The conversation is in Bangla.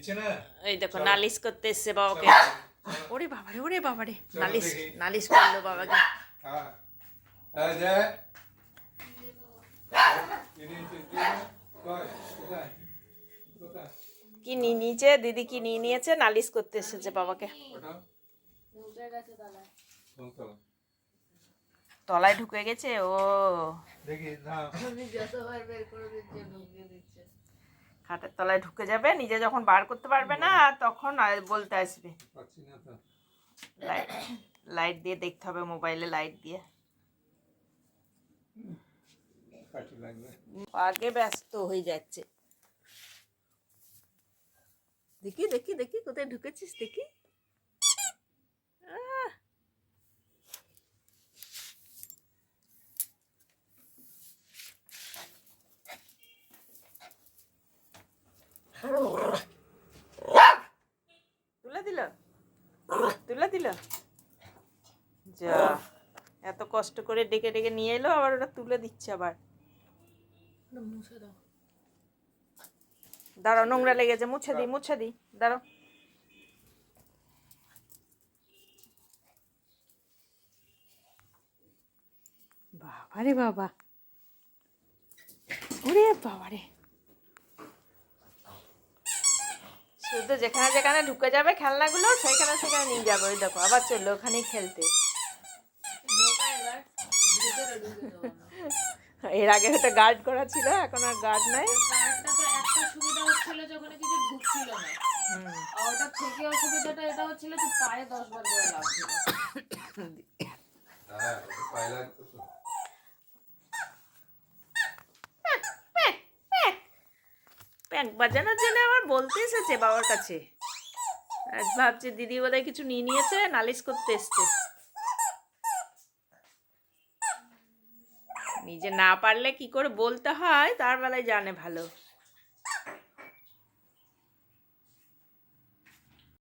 দিচ্ছে না এই দেখো নালিশ করতে এসছে বাবাকে। ওরে বাবারে ওরে বাবারে নালিশ নালিশ করল বাবাকে কি নিয়ে নিয়েছে দিদি কি নিয়ে নিয়েছে নালিশ করতে এসেছে বাবাকে? তলায় ঢুকে গেছে ও। দেখি না। খাটের তলায় ঢুকে যাবে নিজে যখন বার করতে পারবে না তখন বলতে আসবে। লাইট দিয়ে দেখতে হবে মোবাইলে লাইট দিয়ে। আগে ব্যস্ত হয়ে যাচ্ছে। দেখি দেখি দেখি কোথায় ঢুকেছিস দেখি। তুলে দিল? তুলে দিল? যা, এত কষ্ট করে ডেকে ডেকে নিয়ে এলো, আবার ওটা তুলে দিচ্ছে আবার। দাঁড়াও, নোংরা লেগেছে, মুছে দিই মুছে দিই দাঁড়াও। বাবারে বাবা। ওরে বাবারে। শুধু যেখানে যেখানে ঢুকে যাবে খেলনাগুলো সেখানে সেখানে নিয়ে যাবে। ওই দেখো আবার চলল ওখানেই খেলতে। এর আগে হয়তো গার্ড করা ছিল এখন আর গার্ড নাই। কার্ডটা তো সুবিধা হচ্ছিল যে ওখানে কিছু ঢুকছিল না। হুম। থেকে অসুবিধাটা এটা হচ্ছিল যে পায়ে দশ বার করে লাগছিল প্যাক বাজানোর জন্য আবার বলতে এসেছে বাবার কাছে। ভাবছে দিদি বোধহয় কিছু নিয়ে নিয়েছে, নালিশ করতে এসছে। নিজে না পারলে কি করে বলতে হয়, তার বেলায় জানে ভালো।